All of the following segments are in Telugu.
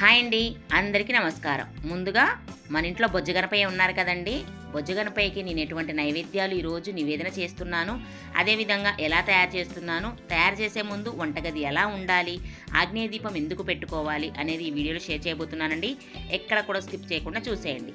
హాయ్ అండి అందరికీ నమస్కారం. ముందుగా మన ఇంట్లో బొజ్జగనపై ఉన్నారు కదండి. బొజ్జగనపైకి నేను ఎటువంటి నైవేద్యాలు ఈరోజు నివేదన చేస్తున్నాను. అదేవిధంగా ఎలా తయారు చేస్తున్నాను తయారు చేసే ముందు వంటగది ఎలా ఉండాలి ఆగ్నేయ దీపం ఎందుకు పెట్టుకోవాలి అనేది ఈ వీడియోలో షేర్ చేయబోతున్నానండి. ఎక్కడ కూడా స్కిప్ చేయకుండా చూసేయండి.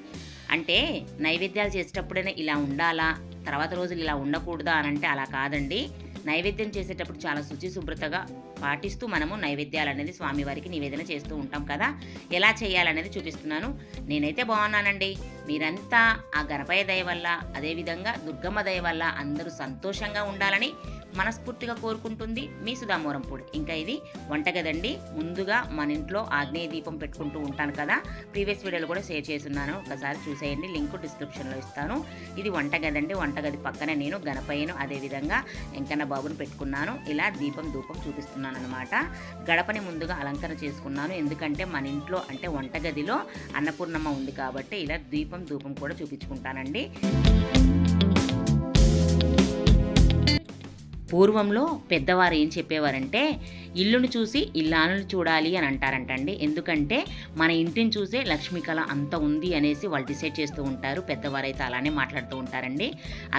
అంటే నైవేద్యాలు చేసేటప్పుడైనా ఇలా ఉండాలా తర్వాత రోజులు ఇలా ఉండకూడదా అని అంటే అలా కాదండి. నైవేద్యం చేసేటప్పుడు చాలా శుచి శుభ్రతగా పాటిస్తూ మనము నైవేద్యాలు అనేది స్వామివారికి నివేదన చేస్తూ ఉంటాం కదా. ఎలా చేయాలనేది చూపిస్తున్నాను. నేనైతే బాగున్నానండి. మీరంతా ఆ గణపయ్య దయ వల్ల అదేవిధంగా దుర్గమ్మ దయ వల్ల అందరూ సంతోషంగా ఉండాలని మనస్ఫూర్తిగా కోరుకుంటుంది మీ సుధామూరంపూడి ఇంకా ఇది వంటగదండి. ముందుగా మన ఇంట్లో ఆగ్నేయ దీపం పెట్టుకుంటూ ఉంటాను కదా. ప్రీవియస్ వీడియోలు కూడా షేర్ చేస్తున్నాను. ఒకసారి చూసేయండి. లింక్ డిస్క్రిప్షన్లో ఇస్తాను. ఇది వంటగదండి. వంటగది పక్కన నేను గణపయ్యను అదేవిధంగా వెంకన్న బాబును పెట్టుకున్నాను. ఇలా దీపం ధూపం చూపిస్తున్నాను అనమాట గడపని ముందుగా అలంకరణ చేసుకున్నాను. ఎందుకంటే మన ఇంట్లో అంటే వంటగదిలో అన్నపూర్ణమ్మ ఉంది కాబట్టి ఇలా దీపం ధూపం కూడా చూపించుకుంటానండి. పూర్వంలో పెద్దవారు ఏం చెప్పేవారంటే ఇల్లును చూసి ఇల్లాలను చూడాలి అని అంటారంటండి. ఎందుకంటే మన ఇంటిని చూసే లక్ష్మీ కళ అంత ఉంది అనేసి వాళ్ళు డిసైడ్ చేస్తూ ఉంటారు. పెద్దవారైతే అలానే మాట్లాడుతూ ఉంటారండి.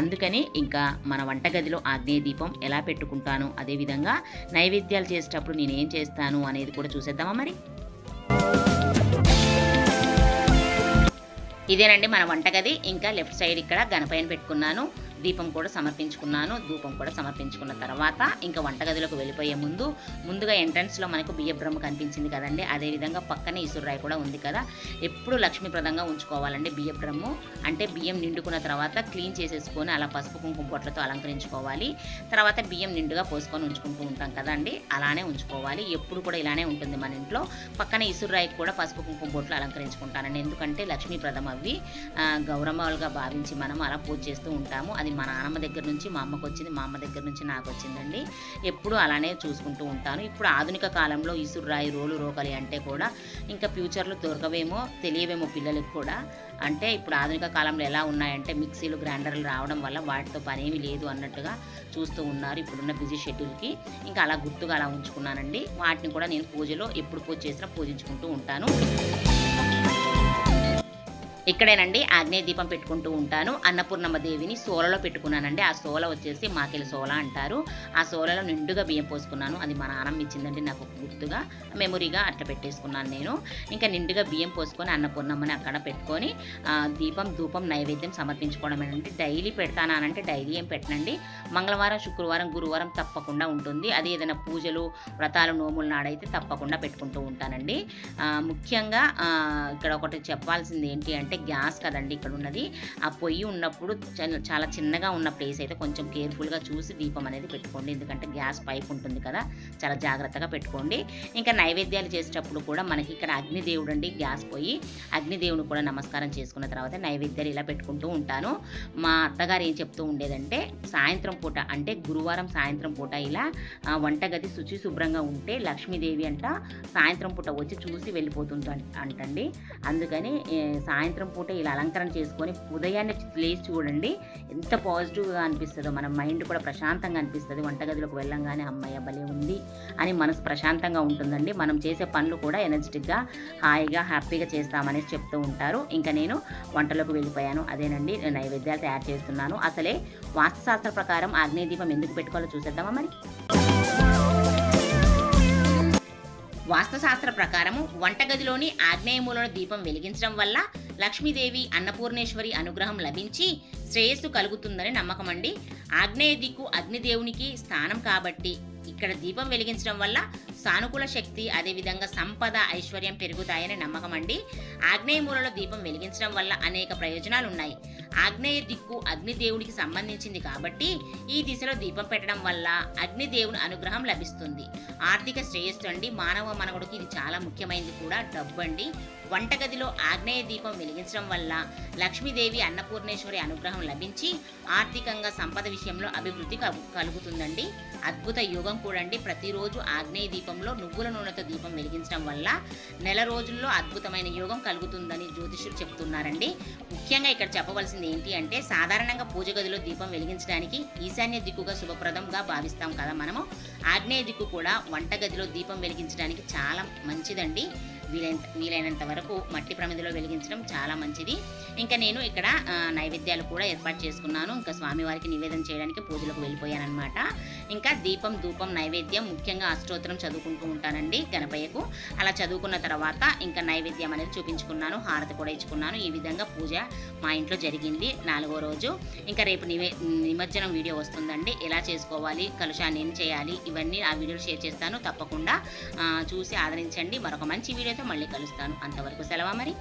అందుకని ఇంకా మన వంటగదిలో ఆగ్నేయ దీపం ఎలా పెట్టుకుంటాను అదేవిధంగా నైవేద్యాలు చేసేటప్పుడు నేను ఏం చేస్తాను అనేది కూడా చూసేద్దామా మరి? ఇదేనండి మన వంటగది. ఇంకా లెఫ్ట్ సైడ్ ఇక్కడ గణపైన పెట్టుకున్నాను. దీపం కూడా సమర్పించుకున్నాను. ధూపం కూడా సమర్పించుకున్న తర్వాత ఇంకా వంటగదిలోకి వెళ్ళిపోయే ముందు ముందుగా ఎంట్రన్స్లో మనకు బియ్య బ్రహ్మ కనిపించింది కదండి. అదేవిధంగా పక్కనే ఈశ్వరరాయి కూడా ఉంది కదా. ఎప్పుడు లక్ష్మీప్రదంగా ఉంచుకోవాలండి బియ్య బ్రహ్మ అంటే బియ్యం నిండుకున్న తర్వాత క్లీన్ చేసేసుకొని అలా పసుపు కుంకుమ బొట్లతో అలంకరించుకోవాలి. తర్వాత బియ్యం నిండుగా పోసుకొని ఉంచుకుంటూ ఉంటాం కదండి. అలానే ఉంచుకోవాలి. ఎప్పుడు కూడా ఇలానే ఉంటుంది మన ఇంట్లో. పక్కన ఈశ్వరరాయికి కూడా పసుపు కుంకుమ బొట్లు అలంకరించుకుంటానండి. ఎందుకంటే లక్ష్మీప్రదం అవి గౌరవాలుగా భావించి మనం అలా పూజ చేస్తూ ఉంటాము. అది మా నాన్నమ్మ దగ్గర నుంచి మా అమ్మకు వచ్చింది మా అమ్మ దగ్గర నుంచి నాకు వచ్చిందండి. ఎప్పుడు అలానే చూసుకుంటూ ఉంటాను. ఇప్పుడు ఆధునిక కాలంలో ఇసురు రాయి రోలు రోకలి అంటే కూడా ఇంకా ఫ్యూచర్లో దొరకవేమో తెలియవేమో పిల్లలకు కూడా. అంటే ఇప్పుడు ఆధునిక కాలంలో ఎలా ఉన్నాయంటే మిక్సీలు గ్రైండర్లు రావడం వల్ల వాటితో పనేమి లేదు అన్నట్టుగా చూస్తూ ఉన్నారు ఇప్పుడున్న బిజీ షెడ్యూల్కి. ఇంకా అలా గుర్తుగా అలా ఉంచుకున్నానండి. వాటిని కూడా నేను పూజలో ఎప్పుడు పూజ చేసినా పూజించుకుంటూ ఉంటాను. ఇక్కడేనండి ఆగ్నేయ దీపం పెట్టుకుంటూ ఉంటాను. అన్నపూర్ణమ్మ దేవిని సోలలో పెట్టుకున్నానండి. ఆ సోల వచ్చేసి మాకెళ్ళి సోల అంటారు. ఆ సోలలో నిండుగా బియ్యం పోసుకున్నాను. అది మా నాన్నమ్మ ఇచ్చిందండి నాకు గుర్తుగా. మెమొరీగా అట్లా పెట్టేసుకున్నాను నేను. ఇంకా నిండుగా బియ్యం పోసుకొని అన్నపూర్ణమ్మని అక్కడ పెట్టుకొని దీపం ధూపం నైవేద్యం సమర్పించుకోవడమేనండి. డైలీ పెడతానంటే డైలీ ఏం పెట్టనండి. మంగళవారం శుక్రవారం గురువారం తప్పకుండా ఉంటుంది. అది ఏదైనా పూజలు వ్రతాలు నోముల నాడైతే తప్పకుండా పెట్టుకుంటూ ఉంటానండి. ముఖ్యంగా ఇక్కడ ఒకటి చెప్పాల్సింది ఏంటి అంటే అంటే గ్యాస్ కదండి ఇక్కడ ఉన్నది ఆ పొయ్యి ఉన్నప్పుడు చాలా- చిన్నగా ఉన్న ప్లేస్ అయితే కొంచెం కేర్ఫుల్గా చూసి దీపం అనేది పెట్టుకోండి. ఎందుకంటే గ్యాస్ పైప్ ఉంటుంది కదా చాలా జాగ్రత్తగా పెట్టుకోండి. ఇంకా నైవేద్యాలు చేసేటప్పుడు కూడా మనకి ఇక్కడ అగ్నిదేవుడు అండి గ్యాస్ పోయి అగ్నిదేవుని కూడా నమస్కారం చేసుకున్న తర్వాత నైవేద్యాలు ఇలా పెట్టుకుంటూ ఉంటాను. మా అత్తగారు ఏం చెప్తూ ఉండేదంటే సాయంత్రం పూట అంటే గురువారం సాయంత్రం పూట ఇలా వంటగది శుచి శుభ్రంగా ఉంటే లక్ష్మీదేవి అంట సాయంత్రం పూట వచ్చి చూసి వెళ్ళిపోతుంది అంట- అంటండి. అందుకని సాయంత్రం సాయంత్రం పూట ఇలా అలంకరణ చేసుకొని ఉదయాన్నే లేచి చూడండి. ఎంత పాజిటివ్గా అనిపిస్తుందో మన మైండ్ కూడా ప్రశాంతంగా అనిపిస్తుంది. వంటగదిలోకి వెళ్ళంగానే అమ్మాయి భలే ఉంది అని మనసు ప్రశాంతంగా ఉంటుందండి. మనం చేసే పనులు కూడా ఎనర్జెటిక్గా హాయిగా హ్యాపీగా చేస్తామనేసి చెప్తూ ఉంటారు. ఇంకా నేను వంటలోకి వెళ్ళిపోయాను. అదేనండి నేను నైవేద్యాలు తయారు చేస్తున్నాను. అసలే వాస్తుశాస్త్ర ప్రకారం ఆగ్నేయ దీపం ఎందుకు పెట్టుకోవాలో చూసేద్దామా మరి? వాస్తుశాస్త్ర ప్రకారము వంటగదిలోని ఆగ్నేయమూలలో దీపం వెలిగించడం వల్ల లక్ష్మీదేవి అన్నపూర్ణేశ్వరి అనుగ్రహం లభించి శ్రేయస్సు కలుగుతుందని నమ్మకం అండి. ఆగ్నేయ దిక్కు అగ్నిదేవునికి స్థానం కాబట్టి ఇక్కడ దీపం వెలిగించడం వల్ల సానుకూల శక్తి అదేవిధంగా సంపద ఐశ్వర్యం పెరుగుతాయని నమ్మకం అండి. ఆగ్నేయ మూలలో దీపం వెలిగించడం వల్ల అనేక ప్రయోజనాలు ఉన్నాయి ఆగ్నేయ దిక్కు అగ్నిదేవునికి సంబంధించింది కాబట్టి ఈ దిశలో దీపం పెట్టడం వల్ల అగ్నిదేవుని అనుగ్రహం లభిస్తుంది. ఆర్థిక శ్రేయస్సు అండి. మానవ మనవుడికి ఇది చాలా ముఖ్యమైనది కూడా. డబ్బు అండి. వంటగదిలో ఆగ్నేయ దీపం వెలిగించడం వల్ల లక్ష్మీదేవి అన్నపూర్ణేశ్వరి అనుగ్రహం లభించి ఆర్థికంగా సంపద విషయంలో అభివృద్ధి కలుగుతుందండి. అద్భుత యోగం కూడా అండి ప్రతిరోజు ఆగ్నేయ దీపంలో నువ్వుల నూనెతో దీపం వెలిగించడం వల్ల నెల రోజుల్లో అద్భుతమైన యోగం కలుగుతుందని జ్యోతిషులు చెప్తున్నారండి ముఖ్యంగా ఇక్కడ చెప్పవలసింది ఏంటి అంటే సాధారణంగా పూజ గదిలో దీపం వెలిగించడానికి ఈశాన్య దిక్కుగా శుభప్రదంగా భావిస్తాం కదా మనము. ఆగ్నేయ దిక్కు కూడా వంటగదిలో దీపం వెలిగించడానికి చాలా మంచిదండి. వీలైనంత వీలైనంత వరకు మట్టి ప్రమిదిలో వెలిగించడం చాలా మంచిది. ఇంకా నేను ఇక్కడ నైవేద్యాలు కూడా ఏర్పాటు చేసుకున్నాను. ఇంకా స్వామివారికి నివేదన చేయడానికి పూజలకు వెళ్ళిపోయాను అనమాట ఇంకా దీపం ధూపం నైవేద్యం ముఖ్యంగా అష్టోత్తరం చదువుకుంటూ ఉంటానండి గణపయ్యకు. అలా చదువుకున్న తర్వాత ఇంకా నైవేద్యం అనేది చూపించుకున్నాను హారతి కూడా ఇచ్చుకున్నాను. ఈ విధంగా పూజ మా ఇంట్లో జరిగింది నాలుగో రోజు. ఇంకా రేపు నివే నిమజ్జనం వీడియో వస్తుందండి. ఎలా చేసుకోవాలి కలుషాన్ని ఏం చేయాలి ఇవన్నీ ఆ వీడియోలు షేర్ చేస్తాను. తప్పకుండా చూసి ఆదరించండి. మరొక మంచి వీడియోతో మళ్ళీ కలుస్తాను. అంతవరకు సెలవు మరి?